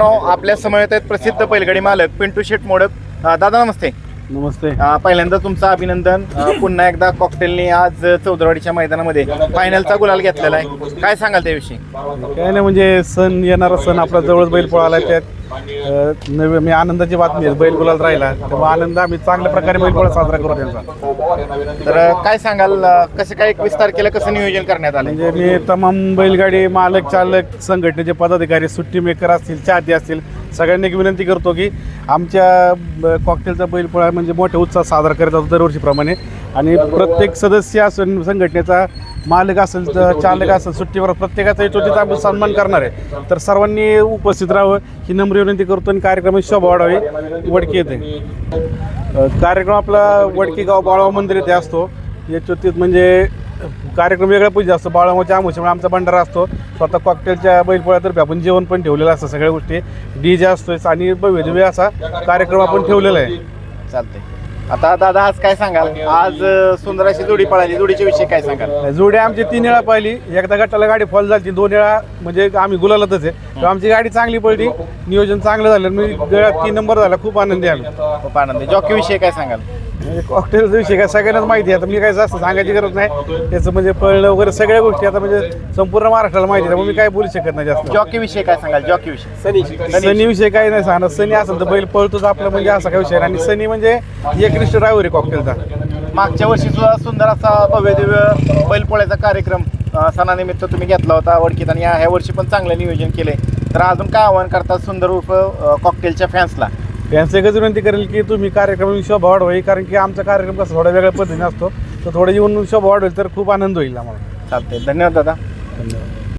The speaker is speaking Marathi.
मित्रांनो आपल्या समवेत आहेत प्रसिद्ध बैलगाडी मालक पिंटू शेट मोडक. अ, दादा नमस्ते. नमस्ते. अ, पहिल्यांदा तुमचं अभिनंदन. अ, पुन्हा एकदा कॉकटेलने आज चौदरवाडीच्या मैदानामध्ये फायनलचा गुलाल घेतलेला आहे. काय सांगाल त्याविषयी? काय नाही म्हणजे सण येणारा सण आपला जवळच बैल पोळाला त्यात अं, नवी मी आनंदाची बातमी आहे. बैल गुलाल राहिला. तेव्हा आनंद आम्ही चांगल्या प्रकारे बैल पोळा साजरा करू त्यांचा. तर अ, काय सांगाल अ, कसं काय एकवीस तारखेला कसं नियोजन करण्यात आलं? म्हणजे मी तमाम बैलगाडी मालक चालक संघटनेचे पदाधिकारी सुट्टी मेकर असतील चाहते असतील सगळ्यांनी एक विनंती करतो की आमच्या कॉकटेलचा बैलपोळा म्हणजे मोठ्या उत्साह साजरा करत असतो दरवर्षीप्रमाणे. आणि प्रत्येक सदस्य असेल संघटनेचा मालक असेल तर चालक असेल सुट्टीवर प्रत्येकाचा यशोचित आम्ही सन्मान करणार आहे. तर सर्वांनी उपस्थित राहावं ही नम्र विनंती करतो आणि कार्यक्रमाची शोभा वाढावी. वडकी येते. कार्यक्रम आपला वडकी गाव बाळावा मंदिर येथे असतो. याच्यातीत म्हणजे कार्यक्रम वेगळ्या पूजा असतो बाळामाच्या आमुष्यामुळे आमचा भंडारा असतो. स्वतः कॉकटेलच्या बैलपोळ्यातर्फे आपण जेवण पण ठेवलेलं असतं सगळ्या गोष्टी. डी जे असतोय आणि भव्य दिव्य असा कार्यक्रम आपण ठेवलेला आहे. चालतंय. आता दादा आज काय सांगाल? आज अ, सुंदर अशी जोडी पळाली. जोडीच्या विषयी काय सांगाल? जोडी आमची तीन वेळा पाहिली एकदा गटाला गाडी फॉल झाली दोन वेळा म्हणजे आम्ही गुलालातच आहे. आमची गाडी चांगली पडली नियोजन चांगलं झालं. मी तीन नंबर झाला. खूप आनंदी आम्ही खूप आनंद. जॉकी विषयी काय सांगाल? म्हणजे कॉकटेलचा विषय काय? सगळ्यांनाच माहिती आहे. आता मी काय जास्त सांगायची गरज नाही. त्याचं म्हणजे पळणं वगैरे सगळ्या गोष्टी आता म्हणजे संपूर्ण महाराष्ट्राला माहिती आहे. त्यामुळे मी काय बोलू शकत नाही जास्त. जॉकी विषयी काय सांगाल? जॉकी विषयी. सनी. विषय. काही नाही सांगणार. सनी असेल तर बैल पळतोच आपलं म्हणजे असा काही विषय नाही. आणि सनी म्हणजे एकनिष्ठ ड्रायव्हर आहे कॉकटेलचा मागच्या वर्षी सुद्धा सुंदर असा भव्य दिव्य बैलपोळ्याचा कार्यक्रम अ, सणानिमित्त तुम्ही घेतला होता वडकीत आणि ह्या वर्षी पण चांगलं नियोजन केले तर अजून काय आव्हान करतात सुंदर उर्फ अ, कॉकटेलच्या फॅन्सला यांचं एकच विनंती करेल की तुम्ही कार्यक्रम शोभा वाढवावी कारण की आमचा कार्यक्रम कसा थोड्या वेगळ्या पद्धतीने असतो. तर थोडं येऊन शोभा वाढवेल तर खूप आनंद होईल आम्हाला. चालतंय. धन्यवाद दादा. धन्यवाद.